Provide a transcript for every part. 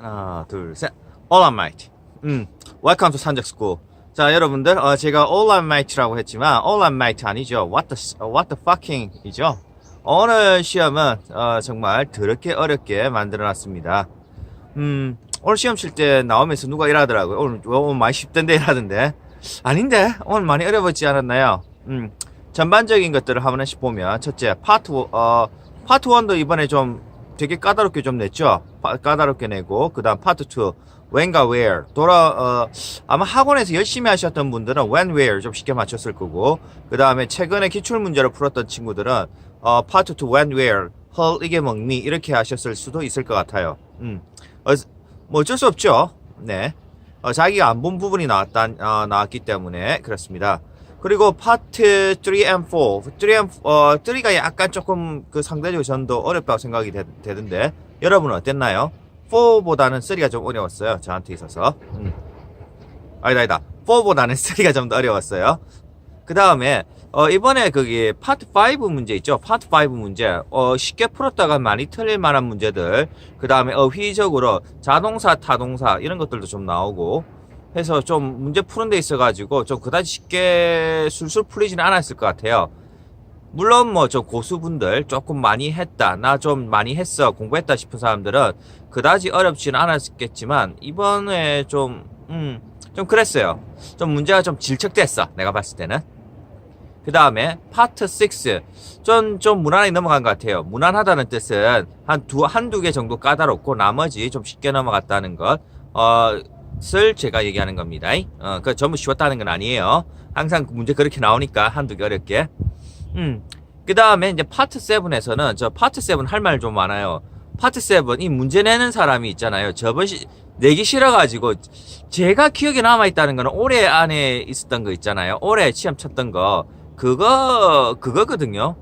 하나, 둘, 셋. All I might. 음, Welcome to 산적 School. 자, 여러분들, 어, 제가 All I might라고 했지만 All I might 아니죠. What the What the fucking이죠. 오늘 시험은 어, 정말 더럽게 어렵게 만들어놨습니다. 음, 오늘 시험 칠 때 나오면서 누가 이러더라고요. 오늘, 오늘 많이 쉽던데 이러던데. 아닌데? 오늘 많이 어려웠지 않았나요? 음, 전반적인 것들을 한 번씩 보면, 첫째, 파트, 어, 파트 1도 이번에 좀 되게 까다롭게 좀 냈죠? 파- 까다롭게 내고, 그 다음 파트 2, when과 where. 돌아, 어, 아마 학원에서 열심히 하셨던 분들은 when, where 좀 쉽게 맞췄을 거고, 그 다음에 최근에 기출 문제를 풀었던 친구들은, 어, 파트 2, when, where, 헐, 이게 먹니? 이렇게 하셨을 수도 있을 것 같아요. 음. 어, 뭐 어쩔 수 없죠. 네. 어, 자기가 안 본 부분이 나왔다, 어, 나왔기 때문에 그렇습니다. 그리고 파트 3 and 4. 3 and, 어, 3가 약간 조금 그 상대적으로 더 어렵다고 생각이 되, 되던데, 여러분은 어땠나요? 4보다는 3가 좀 어려웠어요. 저한테 있어서. 음. 아니다, 아니다. 4보다는 3가 좀 더 어려웠어요. 그 다음에, 어, 이번에 거기 파트 5 문제 있죠? 파트 5 문제. 어, 쉽게 풀었다가 많이 틀릴 만한 문제들. 그 다음에 어휘적으로 자동사, 타동사 이런 것들도 좀 나오고 해서 좀 문제 푸는 데 있어가지고 좀 그다지 쉽게 술술 풀리지는 않았을 것 같아요. 물론 뭐좀 고수분들 조금 많이 했다, 나 좀 많이 했어, 공부했다 싶은 사람들은 그다지 어렵지는 않았겠지만 이번에 좀, 음, 좀 그랬어요. 좀 문제가 좀 질척됐어, 내가 봤을 때는. 그 다음에 파트 6. 좀, 좀 무난하게 넘어간 것 같아요. 무난하다는 뜻은 한 두, 한두 개 정도 까다롭고 나머지 좀 쉽게 넘어갔다는 것, 어, 을 제가 얘기하는 겁니다. 어, 그 전부 쉬웠다는 건 아니에요. 항상 그 문제 그렇게 나오니까 한두 개 어렵게. 음. 그 다음에 이제 파트 7에서는 저 파트 7 할 말 좀 많아요. 파트 7, 이 문제 내는 사람이 있잖아요. 저번 시, 내기 싫어가지고, 제가 기억에 남아있다는 거는 올해 안에 있었던 거 있잖아요. 올해 시험 쳤던 거. 그거, 그거거든요.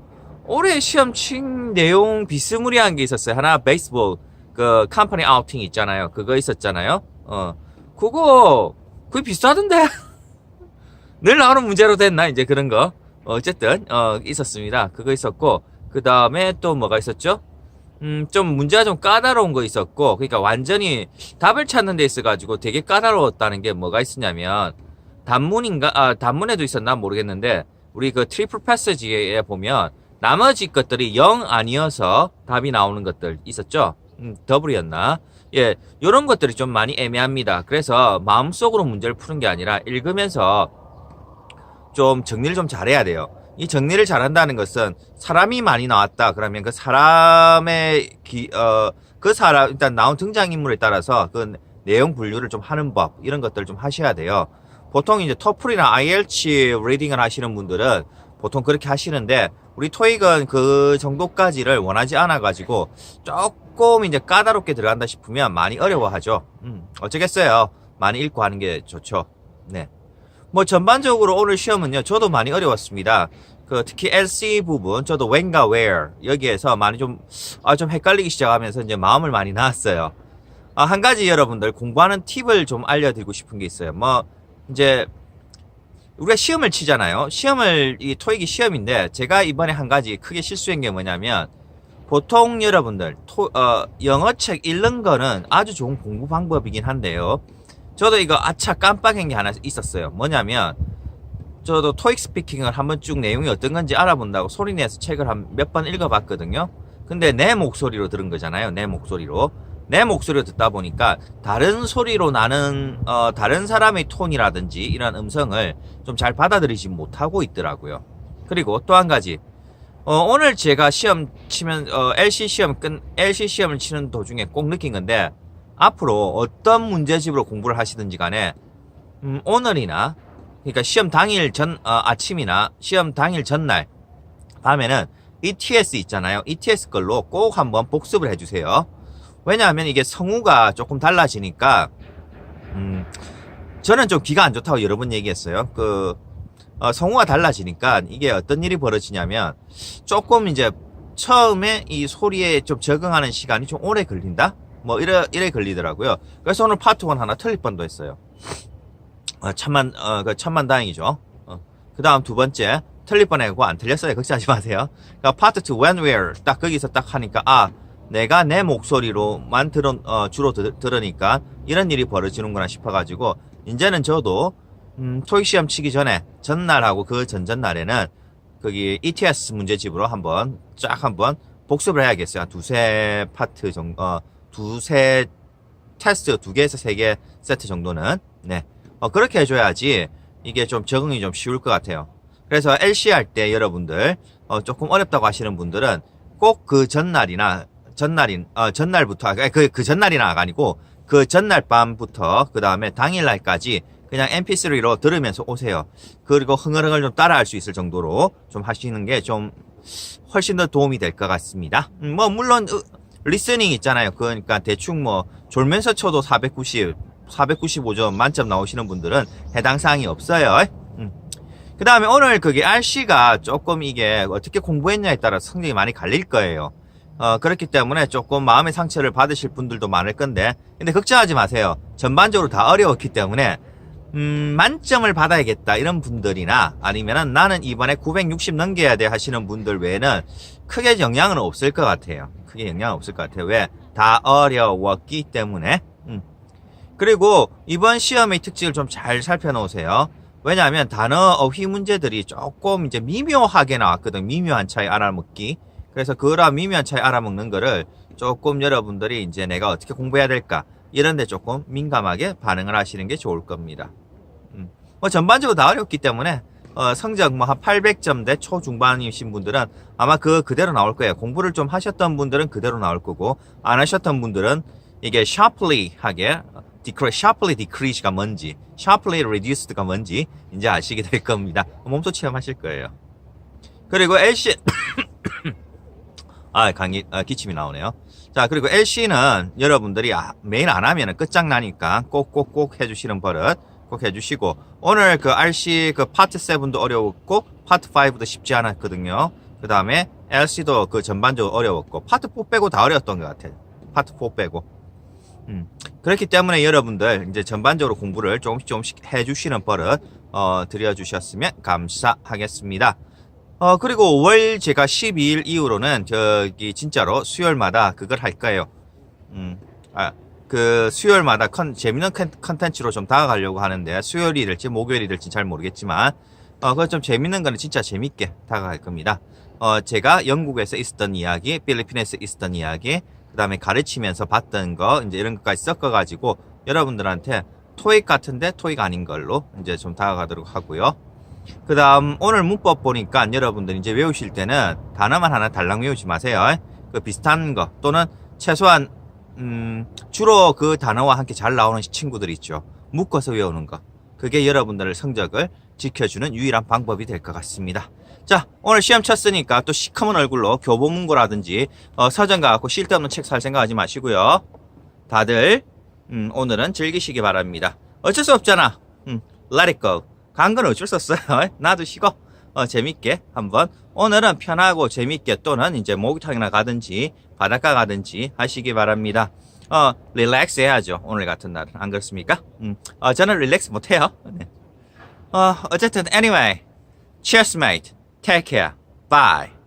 올해 시험 친 내용 비스무리한 게 있었어요. 하나, 베이스볼, 그, 컴퍼니 아우팅 있잖아요. 그거 있었잖아요. 어. 그거, 그게 비슷하던데? 늘 나오는 문제로 됐나? 이제 그런 거. 어쨌든, 어, 있었습니다. 그거 있었고, 그 다음에 또 뭐가 있었죠? 음, 좀 문제가 좀 까다로운 거 있었고, 그러니까 완전히 답을 찾는 데 있어 가지고 되게 까다로웠다는 게 뭐가 있었냐면, 단문인가, 아, 단문에도 있었나 모르겠는데, 우리 그 트리플 패스지에 보면, 나머지 것들이 0 아니어서 답이 나오는 것들 있었죠? 음, 더블이었나? 예, 요런 것들이 좀 많이 애매합니다. 그래서 마음속으로 문제를 푸는 게 아니라 읽으면서 좀 정리를 좀 잘해야 돼요. 이 정리를 잘한다는 것은 사람이 많이 나왔다. 그러면 그 사람의 기, 어, 그 사람, 일단 나온 등장인물에 따라서 그 내용 분류를 좀 하는 법, 이런 것들을 좀 하셔야 돼요. 보통 이제 터플이나 IELTS 리딩을 하시는 분들은 보통 그렇게 하시는데, 우리 토익은 그 정도까지를 원하지 않아 가지고 조금 이제 까다롭게 들어간다 싶으면 많이 어려워하죠. 음, 어쩌겠어요. 많이 읽고 하는 게 좋죠. 네. 뭐 전반적으로 오늘 시험은요 저도 많이 어려웠습니다 그 특히 LC 부분 저도 when과 where 여기에서 많이 좀 아 좀 헷갈리기 시작하면서 이제 마음을 많이 낳았어요 아, 한 가지 여러분들 공부하는 팁을 좀 알려드리고 싶은 게 있어요 뭐 이제 우리가 시험을 치잖아요 시험을 이 토익이 시험인데 제가 이번에 한 가지 크게 실수한 게 뭐냐면 보통 여러분들 토, 어, 영어책 읽는 거는 아주 좋은 공부 방법이긴 한데요 저도 이거 아차 깜빡한 게 하나 있었어요. 뭐냐면 저도 토익 스피킹을 한번 쭉 내용이 어떤 건지 알아본다고 소리 내서 책을 한 몇 번 읽어봤거든요. 근데 내 목소리로 들은 거잖아요. 내 목소리로. 내 목소리로 듣다 보니까 다른 소리로 나는 어, 다른 사람의 톤이라든지 이런 음성을 좀 잘 받아들이지 못하고 있더라고요. 그리고 또 한 가지 어, 오늘 제가 시험 치면 어, LC 시험 끝 LC 시험을 치는 도중에 꼭 느낀 건데 앞으로 어떤 문제집으로 공부를 하시든지 간에 음, 오늘이나 그러니까 시험 당일 전 어, 아침이나 시험 당일 전날 밤에는 ETS 있잖아요. ETS 걸로 꼭 한번 복습을 해주세요. 왜냐하면 이게 성우가 조금 달라지니까 음, 저는 좀 귀가 안 좋다고 여러 번 얘기했어요. 그 어, 성우가 달라지니까 이게 어떤 일이 벌어지냐면 조금 이제 처음에 이 소리에 좀 적응하는 시간이 좀 오래 걸린다. 뭐 이래 이래 걸리더라고요. 그래서 오늘 파트 1 하나 틀릴 뻔도 했어요. 어, 천만 어 그 천만 다행이죠. 어. 그 다음 두 번째 틀릴 뻔했고 안 틀렸어요. 걱정하지 마세요. 그러니까 파트 2 when where 딱 거기서 딱 하니까 아 내가 내 목소리로만 들어, 어, 주로 들, 들으니까 이런 일이 벌어지는구나 싶어가지고 이제는 저도 음, 토익 시험 치기 전에 전날하고 그 전전날에는 거기 ETS 문제집으로 한번 쫙 한번 복습을 해야겠어요. 한 두세 파트 정도, 어, 두세 테스트 두 개에서 세 개 세트 정도는 네 어, 그렇게 해줘야지 이게 좀 적응이 좀 쉬울 것 같아요. 그래서 LC 할 때 여러분들 어, 조금 어렵다고 하시는 분들은 꼭 그 전날이나 전날인 어, 전날부터 그, 그 전날이나 아니고 그 전날 밤부터 그 다음에 당일날까지 그냥 MP3로 들으면서 오세요. 그리고 흥얼흥얼 좀 따라할 수 있을 정도로 좀 하시는 게 좀 훨씬 더 도움이 될 것 같습니다. 음, 뭐 물론 으, 리스닝 있잖아요. 그러니까 대충 뭐 졸면서 쳐도 490, 495점 만점 나오시는 분들은 해당 사항이 없어요. 음. 그 다음에 오늘 그게 RC가 조금 이게 어떻게 공부했냐에 따라 성적이 많이 갈릴 거예요. 어, 그렇기 때문에 조금 마음의 상처를 받으실 분들도 많을 건데, 근데 걱정하지 마세요. 전반적으로 다 어려웠기 때문에, 음, 만점을 받아야겠다. 이런 분들이나, 아니면은 나는 이번에 960 넘겨야 돼 하시는 분들 외에는 크게 영향은 없을 것 같아요. 크게 영향은 없을 것 같아요. 왜? 다 어려웠기 때문에. 음. 그리고 이번 시험의 특징을 좀 잘 살펴놓으세요. 왜냐하면 단어 어휘 문제들이 조금 이제 미묘하게 나왔거든. 미묘한 차이 알아먹기. 그래서 그런 미묘한 차이 알아먹는 거를 조금 여러분들이 이제 내가 어떻게 공부해야 될까 이런데 조금 민감하게 반응을 하시는 게 좋을 겁니다. 음. 뭐 전반적으로 다 어렵기 때문에 어, 성적 뭐 한 800점대 초중반이신 분들은 아마 그 그대로 나올 거예요. 공부를 좀 하셨던 분들은 그대로 나올 거고 안 하셨던 분들은 이게 sharply 하게 decrease, sharply decrease가 뭔지, sharply reduced가 뭔지 이제 아시게 될 겁니다. 몸소 체험하실 거예요. 그리고 LC 아, 강의, 아, 기침이 나오네요. 자, 그리고 LC는 여러분들이 아, 매일 안 하면 끝장나니까 꼭꼭꼭 해주시는 버릇 꼭 해주시고, 오늘 그 RC 그 파트 7도 어려웠고, 파트 5도 쉽지 않았거든요. 그 다음에 LC도 그 전반적으로 어려웠고, 파트 4 빼고 다 어려웠던 것 같아요. 파트 4 빼고. 음. 그렇기 때문에 여러분들 이제 전반적으로 공부를 조금씩 조금씩 해주시는 버릇, 어, 들여주셨으면 감사하겠습니다. 어, 그리고 월 제가 12일 이후로는 저기 진짜로 수요일마다 그걸 할 거예요. 음, 아, 그 수요일마다 컨, 재밌는 컨- 컨텐츠로 좀 다가가려고 하는데 수요일이 될지 목요일이 될지 잘 모르겠지만 어, 그거 좀 재밌는 거는 진짜 재밌게 다가갈 겁니다. 어, 제가 영국에서 있었던 이야기, 필리핀에서 있었던 이야기, 그 다음에 가르치면서 봤던 거, 이제 이런 것까지 섞어가지고 여러분들한테 토익 같은데 토익 아닌 걸로 이제 좀 다가가도록 하고요. 그 다음 오늘 문법 보니까 여러분들 이제 외우실 때는 단어만 하나 달랑 외우지 마세요. 그 비슷한 거 또는 최소한 음, 주로 그 단어와 함께 잘 나오는 친구들 있죠. 묶어서 외우는 거. 그게 여러분들의 성적을 지켜주는 유일한 방법이 될 것 같습니다. 자, 오늘 시험 쳤으니까 또 시커먼 얼굴로 교보문고라든지 어, 서점 가갖고 쓸데없는 책 살 생각하지 마시고요. 다들 음, 오늘은 즐기시기 바랍니다. 어쩔 수 없잖아. 음, let it go. 간건 어쩔 수 없어요. 놔두시고 어, 재밌게 한번 오늘은 편하고 재밌게 또는 이제 목욕탕이나 가든지 바닷가 가든지 하시기 바랍니다. 어, 릴렉스 해야죠. 오늘 같은 날은. 안 그렇습니까? 음, 어, 저는 릴렉스 못해요. 네. 어, 어쨌든 anyway. Cheers mate. Take care. Bye.